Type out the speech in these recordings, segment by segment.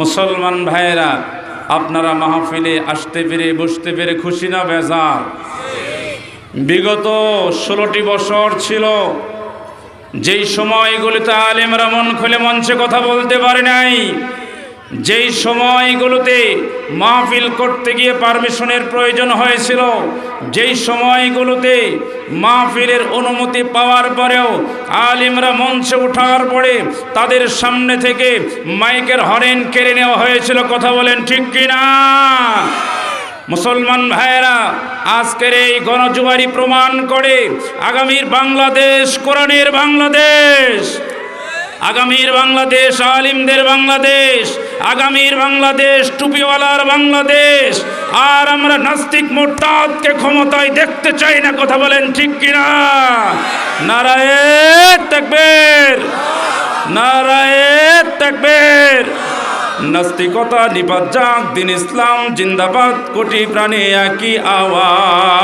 মুসলমান ভাইয়েরা, আপনারা মাহফিলে আসতে পেরে, বসতে পেরে খুশি না, বেজার? বিগত ষোলোটি বছর ছিল, যেই সময়গুলিতে আলেমরা মন খুলে মঞ্চে কথা বলতে পারে নাই, যেই সময়গুলোতে মাহফিল করতে গিয়ে পারমিশনের প্রয়োজন হয়েছিল যেই সময়গুলোতে মাহফিলের অনুমতি পাওয়ার পরেও আলিমরা মঞ্চে ওঠার পরে তাদের সামনে থেকে মাইকের হরেন কেড়ে নেওয়া হয়েছিল। কথা বলেন ঠিক কিনা? মুসলমান ভাইয়েরা, আজকের এই গণজুয়ারি প্রমাণ করে আগামীর বাংলাদেশ, কোরআনের বাংলাদেশ আগামীর বাংলাদেশ, আলিমদের বাংলাদেশ, আগামীর বাংলাদেশ, টুপিওয়ালার বাংলাদেশ। আর আমরা নাস্তিক মোরতাদকে ক্ষমতায় দেখতে চাই না, কথা বলেন ঠিক কিনা? নারায়ে তাকবীর নারায়ে তাকবীর। নাস্তিকতা নিপাত যাক দিন ইসলাম জিন্দাবাদ, কোটি প্রাণে একই আওয়াজ।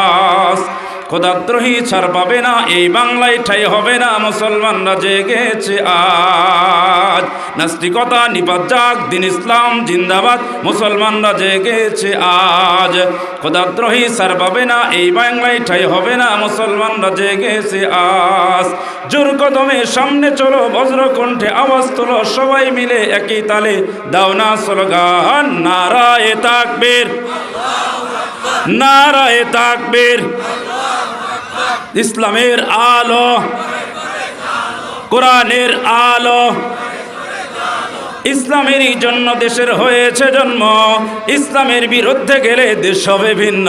খোদাদ্রোহী ছাড় পাবে না, এই বাংলায় ঠাই হবে না, মুসলমানরা জেগেছে আজ। নাস্তিকতা নিপাত যাক দিন ইসলাম, জিন্দাবাদ, মুসলমানরা জেগেছে আজ। খোদাদ্রোহী ছাড় পাবে না, এই বাংলায় ঠাই হবে না, মুসলমানরা জেগেছে আজ। জোর কদমে সামনে চলো, বজ্রকণ্ঠে আওয়াজ তোলো, সবাই মিলে একই তালে। দাও না স্লোগান, নারায়ে তাকবীর। নারায়ে তাকবীর। ইসলামের আলো, কোরআনের আলো, ইসলামেরই জন্য দেশের হয়েছে জন্ম, ইসলামের বিরুদ্ধে গেলে দেশ হবে ভিন্ন।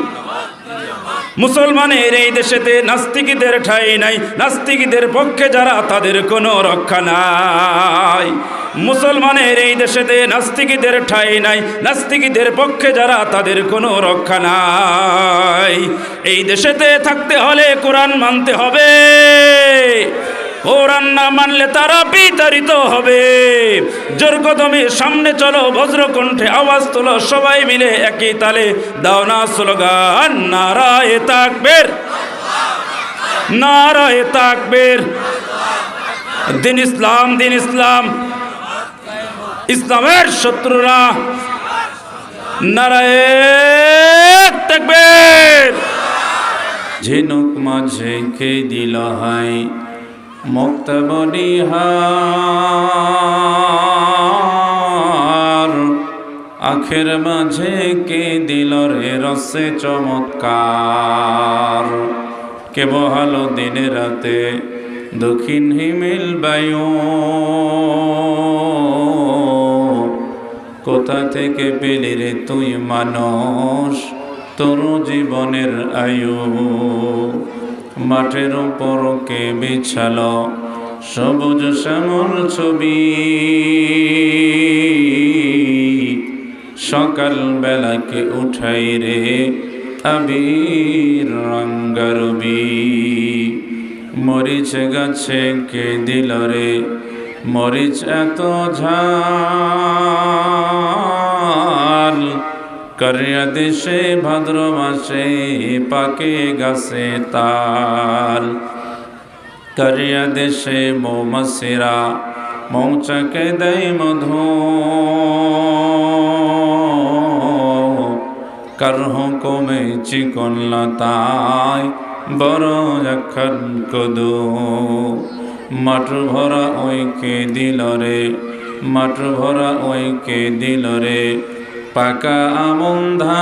মুসলমানের এই দেশেতে নাস্তিকদের ঠাই নাই। নাস্তিকদের পক্ষে যারা, তাদের কোনো রক্ষা নাই। মুসলমানের এই দেশেতে নাস্তিকদের ঠাই নাই। নাস্তিকদের পক্ষে যারা, তাদের কোনো রক্ষা নাই। এই দেশেতে থাকতে হলে কোরআন মানতে হবে। কোরআন না মানলে তারা বিতাড়িত হবে। জোর কদমে সামনে চলো, বজ্রকণ্ঠে আওয়াজ তোলো, সবাই মিলে একই তালে। দাও না স্লোগান, নারায়ে তাকবীর। নারায়ে তাকবীর। দিন ইসলাম দিন ইসলাম। ইসলামের শত্রুরা। নারায়ে তাকবীর। ঝিনুক মাঝে কে দিল হাই মুক্তবনিহার। আখের মাঝে কে দিল রে রসে চমৎকার। কে বহালো দিনে রাতে দক্ষিণ হিমেল বায়ু। কোথা থেকে পেলি রে তুই মানুষ? তোর জীবনের আয়ু। মাঠের উপর কে বিছালো, সবুজ শ্যামল ছবি। সকাল বেলাকে উঠাই রে আবির রঙ্গারবি। মরিচ গাছে কে দিল রে? মরিচ এত ঝাল। করিয়া দেশে ভাদ্র মাসে পাকে গাছে তাল। করিয়া দেশে মৌমাসিরা মৌচাকে দেয় মধু। কার হুকুমে চিকন লতায় বড় যখন কদু। মাটু ভরা ওইকে দিল রে মাটু ভরা ওইকে দিল রে। পাকা আমন ধান।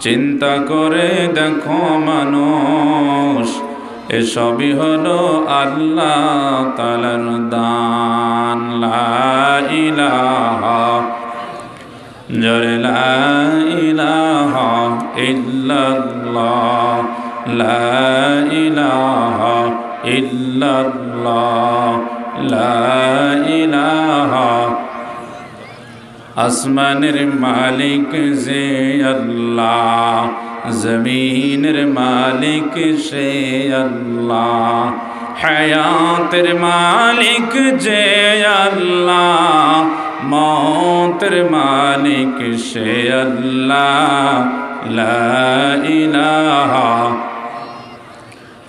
চিন্তা করে দেখো মানুষ, এসবই হলো আল্লাহ তালার দান। ইলাহা, জরে ইলাহা ইল্লাল্লাহ। লা ইল্লাল্লাহ, লা ইলাহা। আসমানের মালিক যে আল্লাহ, জমিনের মালিক সে আল্লাহ, হায়াতের মালিক যে আল্লাহ, মতের মালিক সে আল্লাহ, লা ইলাহা।